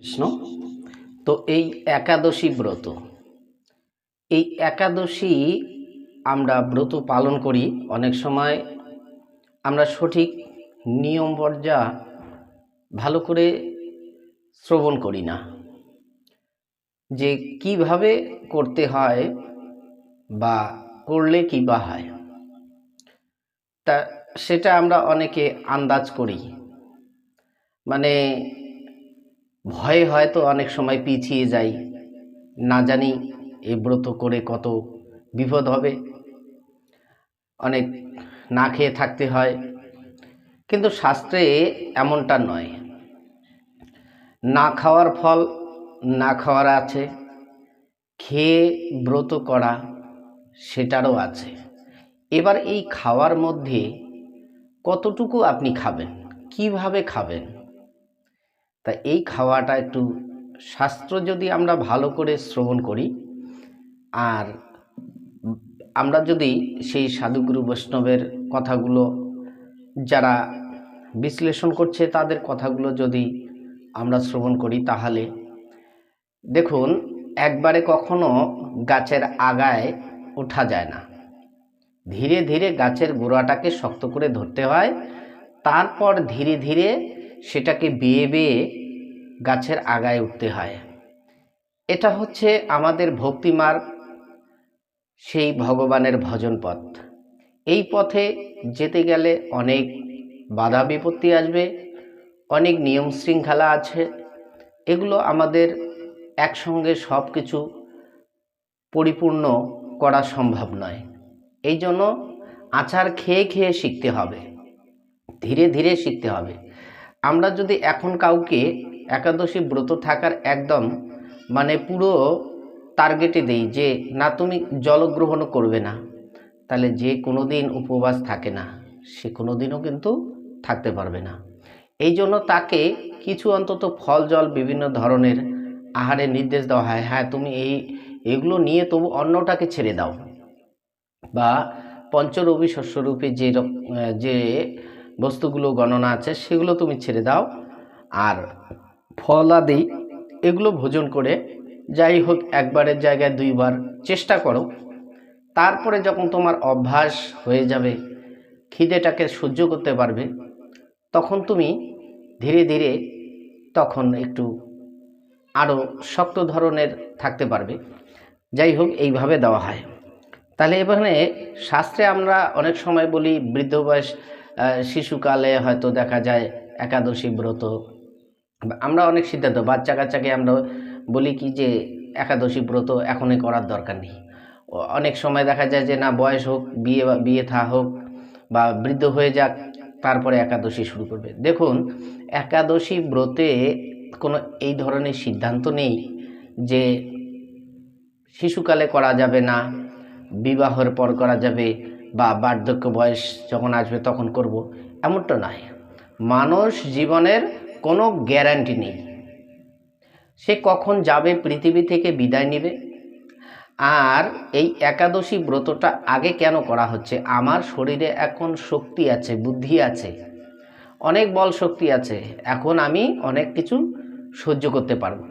কৃষ্ণ। তো এই একাদশী ব্রত, এই একাদশী আমরা ব্রত পালন করি। অনেক সময় আমরা সঠিক নিয়ম পর্যা ভালো করে শ্রবণ করি না। যে কীভাবে করতে হয় বা করলে কি বা হয়, তা সেটা আমরা অনেকে আন্দাজ করি। মানে ভয়ে হয়তো অনেক সময় পিছিয়ে যাই। না জানি এই ব্রত করে কত বিপদ হবে। অনেক না খেয়ে থাকতে হয়। কিন্তু শাস্ত্রে এমনটা নয়। না খাওয়ার ফল না খাওয়ার আছে। খেয়ে ব্রত করা সেটারও আছে। এবার এই খাওয়ার মধ্যে কতটুকু আপনি খাবেন? কীভাবে খাবেন? তা এই খাওয়াটা একটু শাস্ত্র যদি আমরা ভালো করে শ্রবণ করি, আর আমরা যদি সেই সাধুগুরু বৈষ্ণবের কথাগুলো যারা বিশ্লেষণ করছে তাদের কথাগুলো যদি আমরা শ্রবণ করি তাহলে, দেখুন, একবারে কখনো গাছের আগায় ওঠা যায় না। ধীরে ধীরে গাছের গোড়াটাকে শক্ত করে ধরতে হয়, তারপর ধীরে ধীরে সেটাকে বেয়ে বেয়ে গাছের আগায় উঠতে হয়। এটা হচ্ছে আমাদের ভক্তিমার্গ সেই ভগবানের ভজন পথ এই পথে যেতে গেলে অনেক বাধা বিপত্তি আসবে, অনেক নিয়ম শৃঙ্খলা আছে। এগুলো আমাদের একসঙ্গে সব কিছু পরিপূর্ণ করা সম্ভব নয়। এই জন্য আচার খেয়ে খেয়ে শিখতে হবে। ধীরে ধীরে শিখতে হবে। আমরা যদি এখন কাউকে একাদশী ব্রত থাকার একদম মানে পুরো টার্গেটে দেই যে, না, তুমি জলগ্রহণও করবে না। তাহলে যে কোনো দিন উপবাস থাকে না, সে কোনো দিনও কিন্তু থাকতে পারবে না। এই জন্য তাকে কিছু অন্তত ফল, জল, বিভিন্ন ধরনের আহারের নির্দেশ দেওয়া হয় হ্যাঁ তুমি এই, এগুলো নিয়ে তবু অন্যটাকে ছেড়ে দাও। বা পঞ্চরবি শস্যরূপে যে যে বস্তুগুলো গণনা আছে, সেগুলো তুমি ছেড়ে দাও। আর ফলাদি, এগুলো ভোজন করে যাই হোক একবারের জায়গায় দুইবার চেষ্টা করো। তারপরে যখন তোমার অভ্যাস হয়ে যাবে, খিদেটাকে সহ্য করতে পারবে, তখন তুমি ধীরে ধীরে তখন একটু আরও শক্ত ধরনের থাকতে পারবে। যাই হোক, এইভাবে দেওয়া হয়। তাহলে এখানে শাস্ত্রে আমরা অনেক সময় বলি বৃদ্ধ বয়স শিশুকালে হয়তো দেখা যায় একাদশী ব্রত। আমরা অনেক সিদ্ধান্ত বাচ্চা কাচ্চাকে আমরা বলি কি যে একাদশী ব্রত এখনই করার দরকার নেই। অনেক সময় দেখা যায় যে না, বয়স হোক, বিয়ে বিয়ে থা হোক বা বৃদ্ধ হয়ে যাক, তারপরে একাদশী শুরু করবে। দেখুন, একাদশী ব্রতে কোনো এই ধরনের সিদ্ধান্ত নেই যে শিশুকালে করা যাবে না, বিবাহের পর করা যাবে বা বার্ধক্য বয়স যখন আসবে তখন করব, এমনটা নয়। মানুষ জীবনের কোনো গ্যারান্টি নেই। সে কখন যাবে, পৃথিবী থেকে বিদায় নেবে? আর এই একাদশী ব্রতটা আগে কেন করা হচ্ছে? আমার শরীরে এখন শক্তি আছে, বুদ্ধি আছে। অনেক বল শক্তি আছে। এখন আমি অনেক কিছু সহ্য করতে পারব।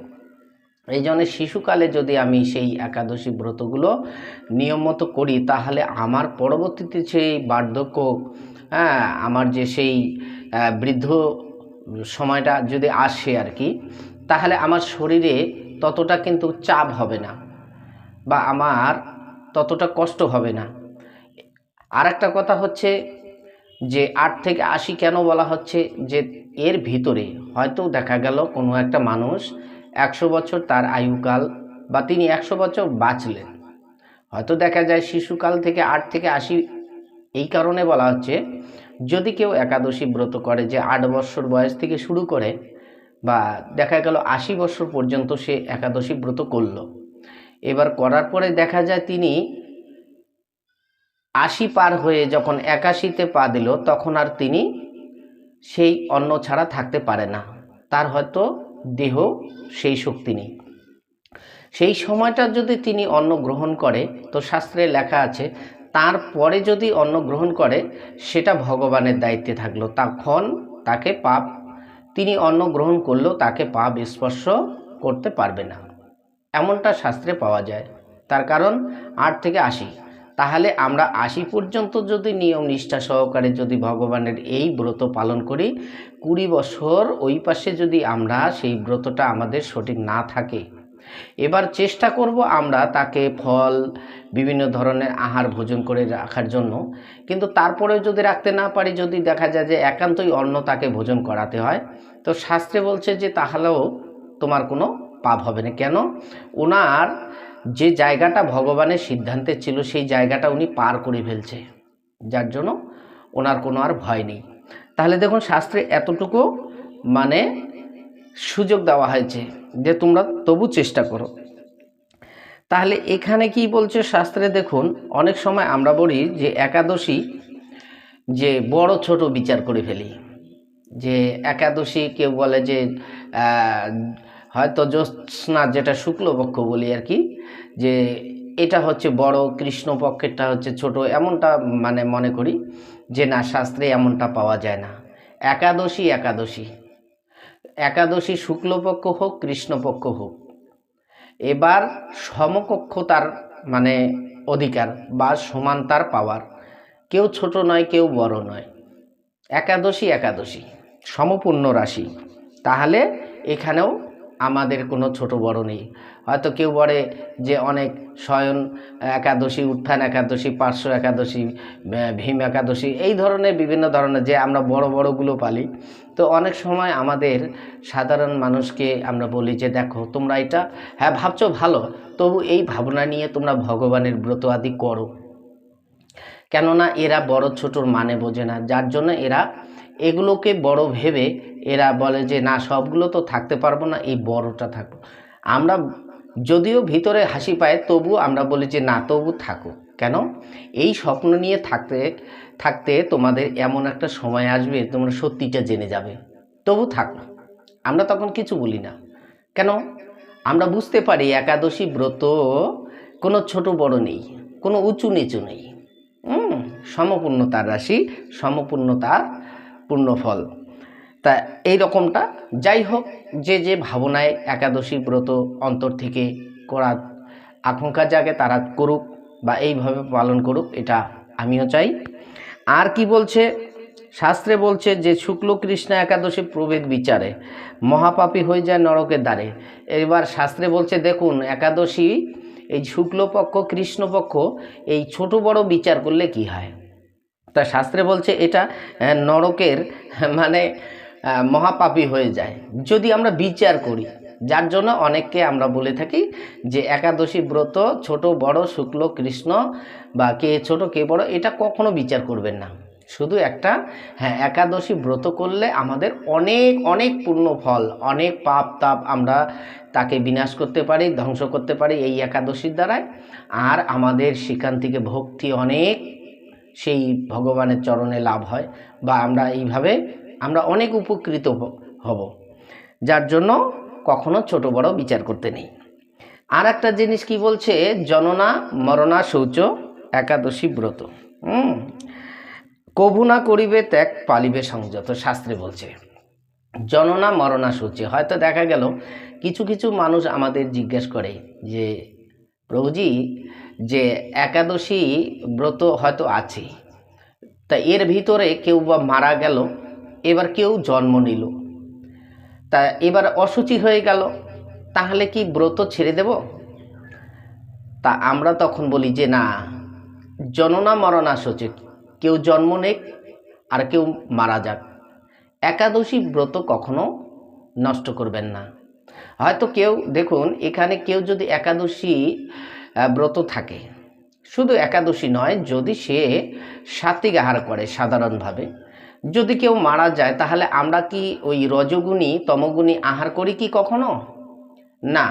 এই জন্য শিশুকালে যদি আমি সেই একাদশী ব্রতগুলো নিয়ম মতো করি, তাহলে আমার পরবর্তীতে সেই বার্ধক্য হ্যাঁ আমার যে সেই বৃদ্ধ সময়টা যদি আসে আর কি, তাহলে আমার শরীরে ততটা কিন্তু চাপ হবে না বা আমার ততটা কষ্ট হবে না। আর একটা কথা হচ্ছে যে আট থেকে আশি কেন বলা হচ্ছে যে এর ভিতরে, হয়তো দেখা গেল কোনো একটা মানুষ একশো বছর তার আয়ুকাল বা তিনি একশো বছর বাঁচলেন। হয়তো দেখা যায় শিশুকাল থেকে আট থেকে আশি এই কারণে বলা হচ্ছে, যদি কেউ একাদশী ব্রত করে যে আট বছর বয়স থেকে শুরু করে বা দেখা গেল আশি বছর পর্যন্ত সে একাদশী ব্রত করল। এবার করার পরে দেখা যায় তিনি আশি পার হয়ে যখন একাশিতে পা দিল, তখন আর তিনি সেই অন্ন ছাড়া থাকতে পারে না। তার হয়তো দেহ, সেই শক্তি নেই। সেই সময়টা যদি তিনি অন্ন গ্রহণ করে, তো শাস্ত্রে লেখা আছে, তারপরে যদি অন্ন গ্রহণ করে, সেটা ভগবানের দায়িত্বে থাকল। তখন তাকে পাপ, তিনি অন্ন গ্রহণ করলেও তাকে পাপ স্পর্শ করতে পারবে না। এমনটা শাস্ত্রে পাওয়া যায়। তার কারণ আট থেকে আশি। তাহলে আমরা আশি পর্যন্ত যদি নিয়ম নিষ্ঠা সহকারে যদি ভগবানের এই ব্রত পালন করি, কুড়ি বছর ওই পাশে যদি আমরা সেই ব্রতটা আমাদের সঠিক না থাকে, এবার চেষ্টা করব আমরা তাকে ফল, বিভিন্ন ধরনের আহার ভোজন করে রাখার জন্য। কিন্তু তারপরেও যদি রাখতে না পারি, যদি দেখা যায় যে একান্তই অন্ন তাকে ভোজন করাতে হয়, তো শাস্ত্রে বলছে যে তাহলেও তোমার কোনো পাপ হবে না। কেন? ওনার যে জায়গাটা ভগবানের সিদ্ধান্তে ছিল, সেই জায়গাটা উনি পার করে ফেলছে। যার জন্য ওনার কোনো আর ভয় নেই। তাহলে দেখুন, শাস্ত্রে এতটুকু মানে সুযোগ দেওয়া হয়েছে যে তোমরা তবু চেষ্টা করো। তাহলে এখানে কি বলছে শাস্ত্রে? দেখুন, অনেক সময় আমরা বলি যে একাদশী যে বড় ছোট বিচার করে ফেলি। যে একাদশী কেউ বলে যে হয়তো জ্যোৎস্না যেটা শুক্লপক্ষ বলি আর কি, যে এটা হচ্ছে বড়, কৃষ্ণপক্ষেরটা হচ্ছে ছোট, এমনটা মানে মনে করি যে না, শাস্ত্রে এমনটা পাওয়া যায় না। একাদশী একাদশী। একাদশী শুক্লপক্ষ হোক, কৃষ্ণপক্ষ হোক, এবার সমকক্ষ তার মানে অধিকার বা সমান তার পাওয়ার। কেউ ছোট নয়, কেউ বড় নয়। একাদশী একাদশী, সমপূর্ণ রাশি। তাহলে এখানেও আমাদের কোনো ছোট বড় নেই। হয়তো কেউ বলে যে অনেক শয়ন একাদশী, উত্থান একাদশী, পার্শ্ব একাদশী ভীম একাদশী, এই ধরনের বিভিন্ন ধরনের যে আমরা বড় বড়গুলো পালি। তো অনেক সময় আমাদের সাধারণ মানুষকে আমরা বলি যে, দেখো, তোমরা এটা হ্যাঁ ভাবছ ভালো, তবু এই ভাবনা নিয়ে তোমরা ভগবানের ব্রত আদি করো। কেননা এরা বড় ছোটোর মানে বোঝে না। যার জন্য এরা এগুলোকে বড় ভেবে এরা বলে যে, না, সবগুলো তো থাকতে পারব না, এই বড়টা থাকব আমরা যদিও ভিতরে হাসি পায় তবু আমরা বলি যে, না, তবু থাকো কেন? এই স্বপ্ন নিয়ে থাকতে থাকতে তোমাদের এমন একটা সময় আসবে, তোমরা সত্যিটা জেনে যাবে। তবু থাকো। আমরা তখন কিছু বলি না। কেন? আমরা বুঝতে পারি একাদশী ব্রত কোনো ছোট বড় নেই, কোনো উঁচু নিচু নেই সমপূর্ণতার রাশি সমপূর্ণতার পূর্ণফল তা এই রকমটা যাই হোক, যে যে ভাবনায় একাদশী ব্রত অন্তর থেকে করার আকাঙ্ক্ষা জাগে তারা করুক বা এইভাবে পালন করুক, এটা আমিও চাই। আর কি বলছে? শাস্ত্রে বলছে যে, শুক্ল কৃষ্ণ একাদশী প্রভেদ বিচারে, মহাপাপী হয়ে যায় নরকের দ্বারে। এবার শাস্ত্রে বলছে, দেখুন, একাদশী, এই শুক্লপক্ষ, কৃষ্ণপক্ষ, এই ছোট বড় বিচার করলে কি হয়? তা শাস্ত্রে বলছে এটা নরকের মানে মহাপাপী হয়ে যায়। যদি আমরা বিচার করি, যার জন্য অনেককে আমরা বলে থাকি যে একাদশী ব্রত, ছোট, বড়, শুক্ল, কৃষ্ণ বা কে ছোট, কে বড়, এটা কখনো বিচার করবেন না। শুধু একটা হ্যাঁ একাদশী ব্রত করলে আমাদের অনেক অনেক পূর্ণ ফল, অনেক পাপ তাপ আমরা তাকে বিনাশ করতে পারি, ধ্বংস করতে পারি এই একাদশীর দ্বারায়। আর আমাদের সেখান থেকে ভক্তি অনেক সেই ভগবানের চরণে লাভ হয় বা আমরা এইভাবে আমরা অনেক উপকৃত হব যার জন্য কখনো ছোট বড় বিচার করতে নেই। আর একটা জিনিস কি বলছে? জননা মরণা শৌচ একাদশী ব্রত। হুম? কভু না করিবে ত্যাগ পালিবে সংযত, শাস্ত্রে বলছে। জননা মরণা সূচি হয়তো দেখা গেল, কিছু কিছু মানুষ আমাদের জিজ্ঞেস করে যে প্রভুজি যে একাদশী ব্রত হয়তো আছে। তা এর ভিতরে কেউ বা মারা গেল, এবার কেউ জন্ম নিল। তা এবার অসুচি হয়ে গেল, তাহলে কি ব্রত ছেড়ে দেব? তা আমরা তখন বলি যে না, জননা মরণা সচিত কেউ জন্ম নেক আর কেউ মারা যাক। একাদশী ব্রত কখনো নষ্ট করবেন না। হয়তো কেউ, দেখুন, এখানে কেউ যদি একাদশী ব্রত থাকে, শুধু একাদশী নয়, যদি সে সাত্বিক আহার করে সাধারণভাবে, যদি কেউ মারা যায়, তাহলে আমরা কি ওই রজগুণী, তমগুণী আহার করি কি কখনো? না।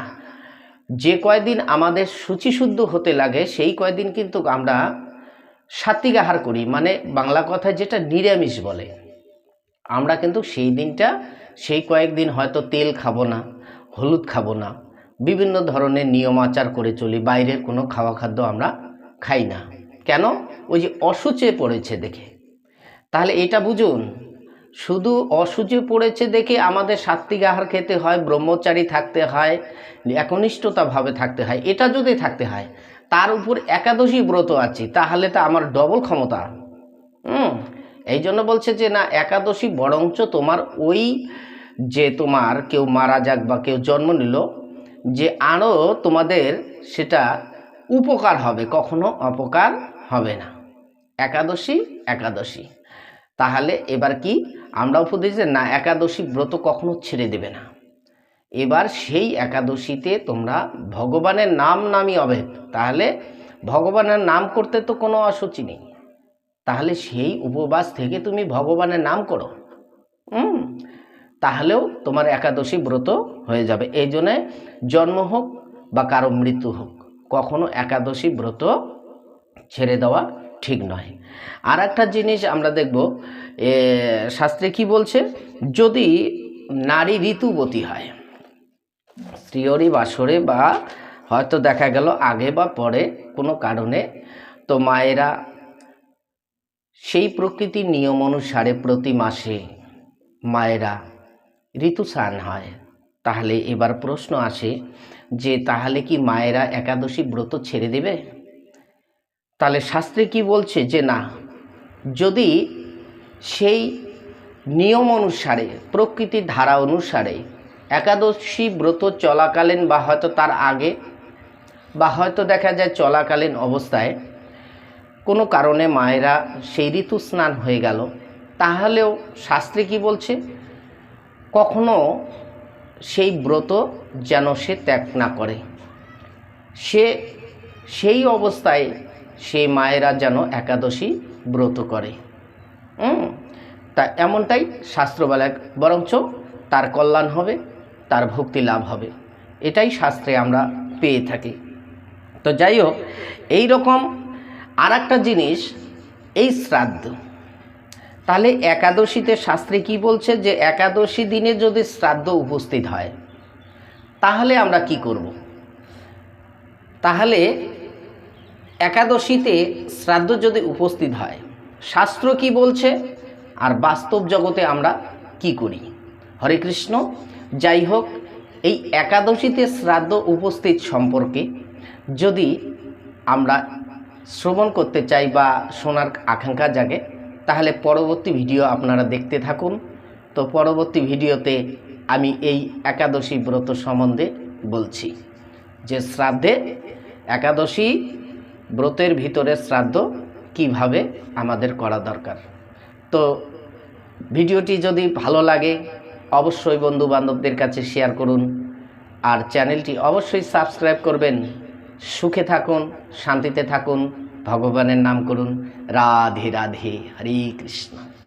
যে কয়দিন আমাদের শুচিশুদ্ধ হতে লাগে, সেই কয়দিন কিন্তু আমরা সাত্বিক আহার করি মানে বাংলা কথায় যেটা নিরামিষ বলে। আমরা কিন্তু সেই দিনটা, সেই কয়েকদিন হয়তো তেল খাব না হলুদ খাব না। বিভিন্ন ধরনের নিয়ম আচার করে চলি, বাইরের কোনো খাওয়া খাদ্য আমরা খাই না। কেন? ওই যে অসুচে পড়েছে দেখে। তাহলে এটা বুঝুন, শুধু অসুচি পড়েছে দেখে আমাদের সাত্বিক আহার খেতে হয়, ব্রহ্মচারী থাকতে হয়, একনিষ্ঠতাভাবে থাকতে হয়, এটা যদি থাকতে হয়, তার উপর একাদশী ব্রত আছি, তাহলে তো আমার ডবল ক্ষমতা। হুম এই জন্য বলছে যে না, একাদশী বরঞ্চ তোমার ওই যে তোমার কেউ মারা যাক বা কেউ জন্ম নিল, যে আরও তোমাদের সেটা উপকার হবে, কখনো অপকার হবে না। একাদশী একাদশী। তাহলে এবার কি? আমরা উপদেশ না, একাদশী ব্রত কখনো ছেড়ে দেবে না। এবার সেই একাদশীতে তোমরা ভগবানের নাম নামই অভেদ তাহলে ভগবানের নাম করতে তো কোনো অসুচি নেই। তাহলে সেই উপবাস থেকে তুমি ভগবানের নাম করো। হুম? তাহলেও তোমার একাদশী ব্রত হয়ে যাবে। এই জন্যে জন্ম হোক বা কারও মৃত্যু হোক, কখনো একাদশী ব্রত ছেড়ে দেওয়া ঠিক নয়। আর একটা জিনিস আমরা দেখব শাস্ত্রে কি বলছে? যদি নারী ঋতুবতী হয় স্ত্রীয়রই বাসরে বা হয়তো দেখা গেল আগে বা পরে কোনো কারণে তো মায়েরা সেই প্রকৃতির নিয়ম অনুসারে প্রতি মাসে মায়েরা ঋতুস্নান হয়। তাহলে এবার প্রশ্ন আসে যে, তাহলে কি মায়েরা একাদশী ব্রত ছেড়ে দেবে? তাহলে শাস্ত্রে কি বলছে যে, না, যদি সেই নিয়ম অনুসারে, প্রকৃতির ধারা অনুসারে একাদশী ব্রত চলাকালীন বা হয়তো তার আগে বা হয়তো দেখা যায় চলাকালীন অবস্থায় কোনো কারণে মায়েরা সেই ঋতু স্নান হয়ে গেল, তাহলেও শাস্ত্রে কি বলছে? কখনো সেই ব্রত যেন সে ত্যাগ না করে। সে সেই অবস্থায় সেই মায়েরা যেন একাদশী ব্রত করে। তা এমনটাই শাস্ত্র বলে বরঞ্চ তার কল্যাণ হবে, তার ভক্তি লাভ হবে। এটাই শাস্ত্রে আমরা পেয়ে থাকি। তো যাই হোক এই রকম আর একটা জিনিস, এই শ্রাদ্ধ। তাহলে একাদশীতে শাস্ত্রে কি বলছে যে একাদশী দিনে যদি শ্রাদ্ধ উপস্থিত হয়, তাহলে আমরা কি করব? তাহলে একাদশীতে শ্রাদ্ধ যদি উপস্থিত হয়, শাস্ত্র কি বলছে? আর বাস্তব জগতে আমরা কি করি? হরে কৃষ্ণ, যাই হোক, এই একাদশীতে শ্রাদ্ধ উপস্থিত সম্পর্কে যদি আমরা শ্রবণ করতে চাই বা শোনার আকাঙ্ক্ষা জাগে তাহলে পরবর্তী ভিডিও আপনারা দেখতে থাকুন। তো পরবর্তী ভিডিওতে আমি এই একাদশী ব্রত সম্বন্ধে বলছি। যে শ্রাদ্ধে একাদশী ব্রতের ভিতরে শ্রাদ্ধ কীভাবে আমাদের করা দরকার। তো ভিডিওটি যদি ভালো লাগে, অবশ্যই বন্ধু বান্ধবদের কাছে শেয়ার করুন। আর চ্যানেলটি অবশ্যই সাবস্ক্রাইব করবেন। সুখে থাকুন, শান্তিতে থাকুন। ভগবানের নাম করুন। রাধে রাধে হরে কৃষ্ণ।